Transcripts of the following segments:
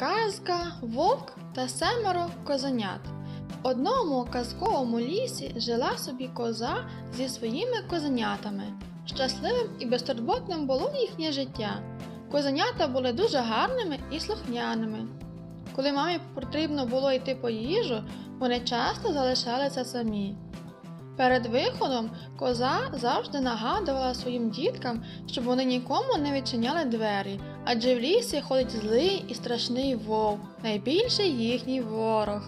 Казка Вовк та семеро козенят. В одному казковому лісі жила собі коза зі своїми козенятами. Щасливим і безтурботним було їхнє життя. Козенята були дуже гарними і слухняними. Коли мамі потрібно було йти по їжу, вони часто залишалися самі. Перед виходом коза завжди нагадувала своїм діткам, щоб вони нікому не відчиняли двері, адже в лісі ходить злий і страшний вовк, найбільший їхній ворог.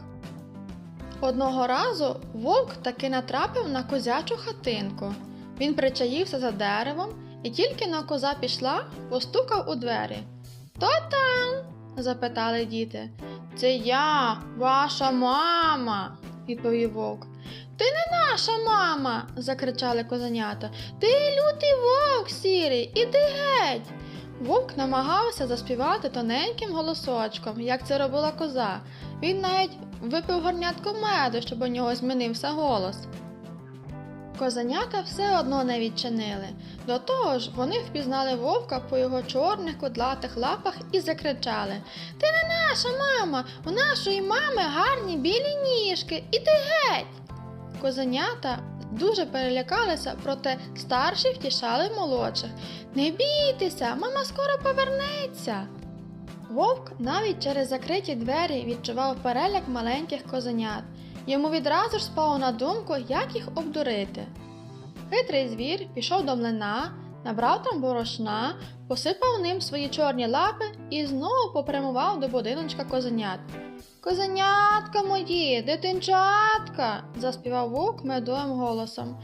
Одного разу вовк таки натрапив на козячу хатинку. Він причаївся за деревом, і тільки на коза пішла, постукав у двері. Хто там? запитали діти. Це я, ваша мама, відповів вовк. Ти не наша мама, закричали козенята. Ти лютий вовк сірий, іди геть. Вовк намагався заспівати тоненьким голосочком, як це робила коза. Він навіть випив горнятку меду, щоб у нього змінився голос. Козенята все одно не відчинили. До того ж, вони впізнали вовка по його чорних кудлатих лапах і закричали Ти не наша мама! У нашої мами гарні білі ніжки, іди геть! Козенята дуже перелякалися, проте старші втішали молодших. Не бійтеся, мама скоро повернеться. Вовк навіть через закриті двері відчував переляк маленьких козенят. Йому відразу ж спало на думку, як їх обдурити. Хитрий звір пішов до млина, набрав там борошна, посипав ним свої чорні лапи і знову попрямував до будиночка козенят. Козенятка мої, дитинчатка, заспівав вовк медовим голосом.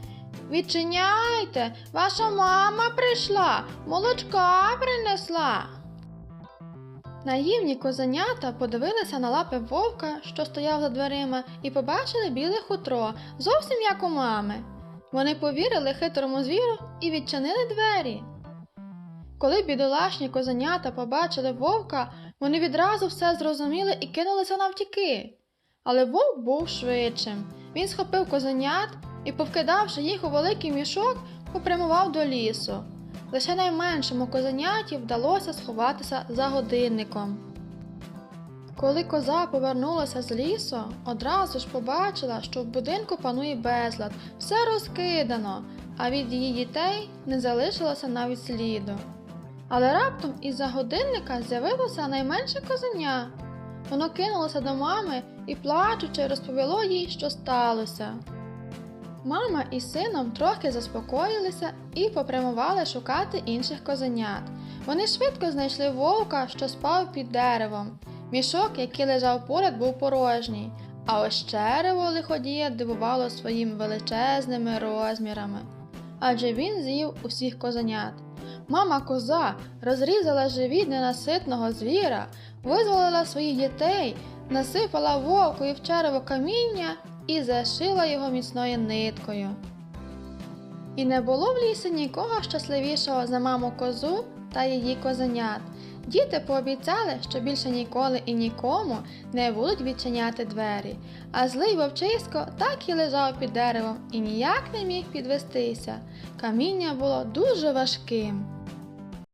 Відчиняйте, ваша мама прийшла, молочка принесла. Наївні козенята подивилися на лапи вовка, що стояв за дверима, і побачили біле хутро, зовсім як у мами. Вони повірили хитрому звіру і відчинили двері. Коли бідолашні козенята побачили вовка, вони відразу все зрозуміли і кинулися навтіки. Але вовк був швидшим. Він схопив козенят і, повкидавши їх у великий мішок, попрямував до лісу. Лише найменшому козеняті вдалося сховатися за годинником. Коли коза повернулася з лісу, одразу ж побачила, що в будинку панує безлад, все розкидано, а від її дітей не залишилося навіть сліду. Але раптом із-за годинника з'явилося найменше козеня. Воно кинулося до мами і, плачучи, розповіло їй, що сталося. Мама із сином трохи заспокоїлися і попрямували шукати інших козенят. Вони швидко знайшли вовка, що спав під деревом. Мішок, який лежав поряд, був порожній, а ось черево лиходія дивувало своїм величезними розмірами. Адже він з'їв усіх козенят. Мама коза розрізала живіт ненаситного звіра, визволила своїх дітей, насипала вовку в черево каміння і зашила його міцною ниткою. І не було в лісі нікого щасливішого за маму козу та її козенят. Діти пообіцяли, що більше ніколи і нікому не будуть відчиняти двері, а злий вовчисько так і лежав під деревом і ніяк не міг підвестися. Каміння було дуже важким.